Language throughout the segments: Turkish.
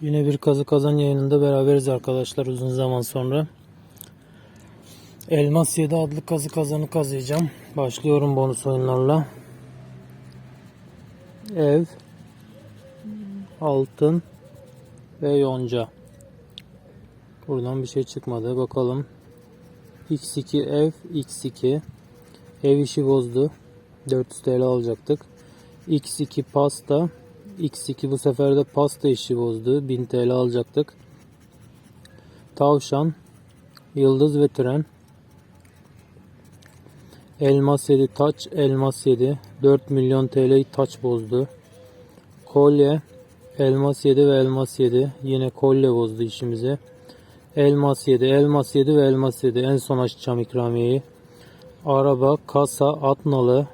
Yine bir kazı kazan yayınında beraberiz arkadaşlar uzun zaman sonra. Elmas 7 adlı kazı kazanı kazıyacağım. Başlıyorum bonus oyunlarla. Ev, altın ve yonca. Buradan bir şey çıkmadı. Bakalım. X2 ev, X2. Ev işi bozdu. 400 TL alacaktık. X2 pasta. X2 bu sefer de pasta işi bozdu. 1000 TL alacaktık. Tavşan. Yıldız ve tren. Elmas 7 taç. Elmas 7. 4 milyon TL taç bozdu. Kolye. Elmas 7 ve elmas 7. Yine kolye bozdu işimizi. Elmas 7, elmas 7 ve elmas 7. En son açacağım ikramiyeyi. Araba, kasa, at nalı,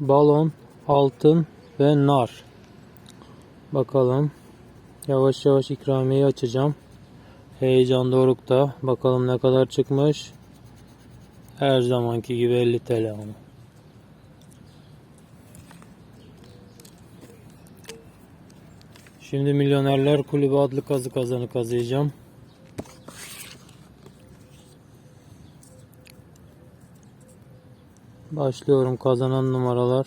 balon, altın ve nar. Bakalım. Yavaş yavaş ikramiyeyi açacağım. Heyecan dorukta. Bakalım ne kadar çıkmış. Her zamanki gibi 50 TL ama. Şimdi Milyonerler Kulübü adlı kazı kazanı kazıyacağım. Başlıyorum kazanan numaralar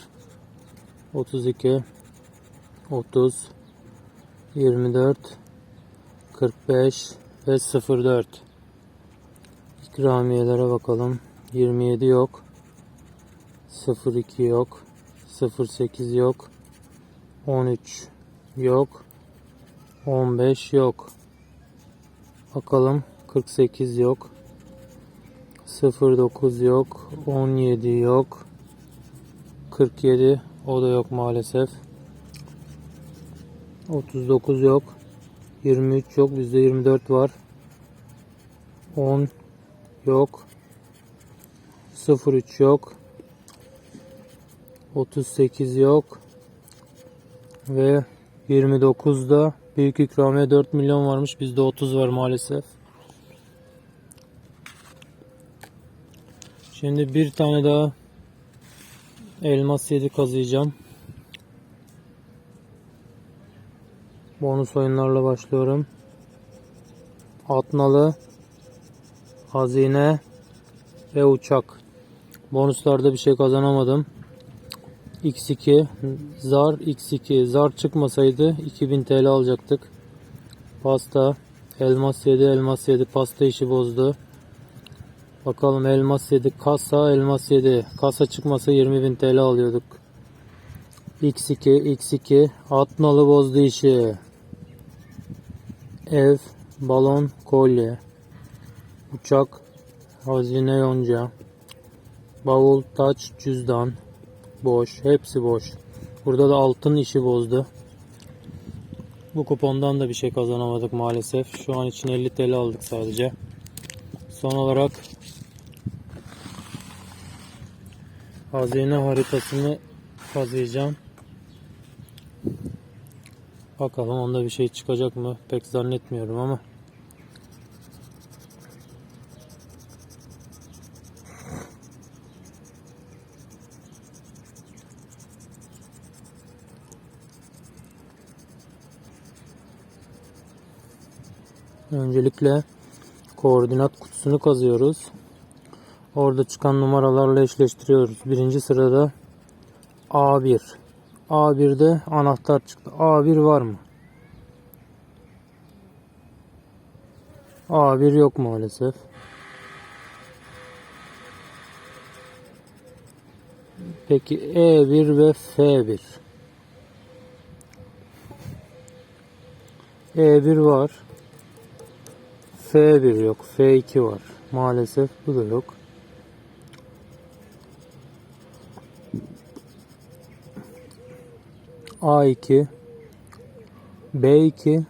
32 30 24 45 ve 04 İkramiyelere bakalım. 27 yok. 02 yok. 08 yok. 13 yok. 15 yok. Bakalım 48 yok. 09 yok. 17 yok. 47 o da yok maalesef. 39 yok. 23 yok. Bizde 24 var. 10 yok. 03 yok. 38 yok. Ve 29'da büyük ikramiye 4 milyon varmış. Bizde 30 var maalesef. Şimdi bir tane daha elmas 7 kazıyacağım. Bonus oyunlarla başlıyorum. Atnalı, hazine ve uçak. Bonuslarda bir şey kazanamadım. X2 zar X2 zar çıkmasaydı 2000 TL alacaktık. Pasta elmas 7 elmas 7 pasta işi bozdu. Bakalım elmas 7 kasa elmas 7 kasa çıkmasa 20.000 TL alıyorduk. X2 X2 atnalı bozdu işi. Ev balon kolye uçak hazine yonca bavul taç cüzdan boş hepsi boş. Burada da altın işi bozdu. Bu kupondan da bir şey kazanamadık maalesef. Şu an için 50 TL aldık sadece. Son olarak hazine haritasını kazıyacağım. Bakalım onda bir şey çıkacak mı? Pek zannetmiyorum ama. Öncelikle koordinat kutusunu kazıyoruz. Orada çıkan numaralarla eşleştiriyoruz. Birinci sırada A1. A1'de anahtar çıktı. A1 var mı? A1 yok maalesef. Peki E1 ve F1. E1 var. F1 yok. F2 var. Maalesef bu da yok. A2 B2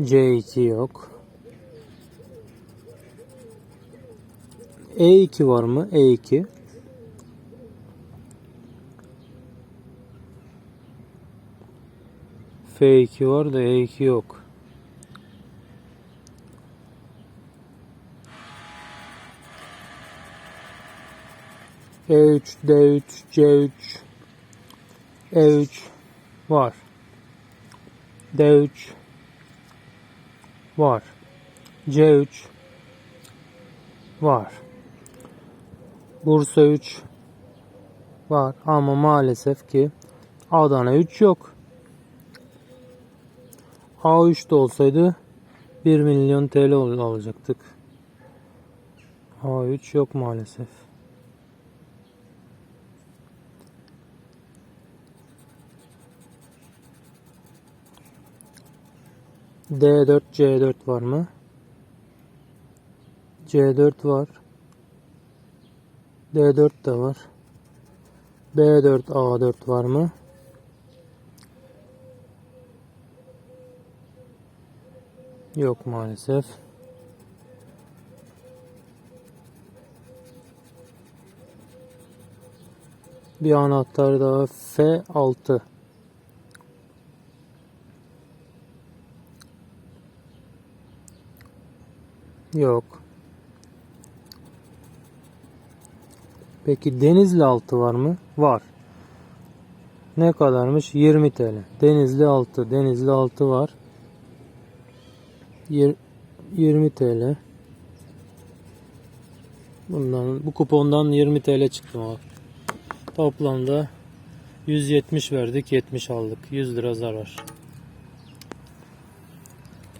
C2 yok. E2 var mı? E2 F2 var da E2 yok. E3, D3, C3 E3 var. D3 var. C3 var. Bursa 3 var ama maalesef ki Adana 3 yok. A3 de olsaydı 1 milyon TL alacaktık. A3 yok maalesef. D4 C4 var mı? C4 var. D4 de var. B4 A4 var mı? Yok maalesef. Bir anahtar daha F6. Yok. Peki Denizli altı var mı? Var. Ne kadarmış? 20 TL. Denizli altı. Denizli altı var. Yir- 20 TL. Bundan bu kupondan 20 TL çıktı abi. Toplamda 170 verdik, 70 aldık. 100 lira zarar.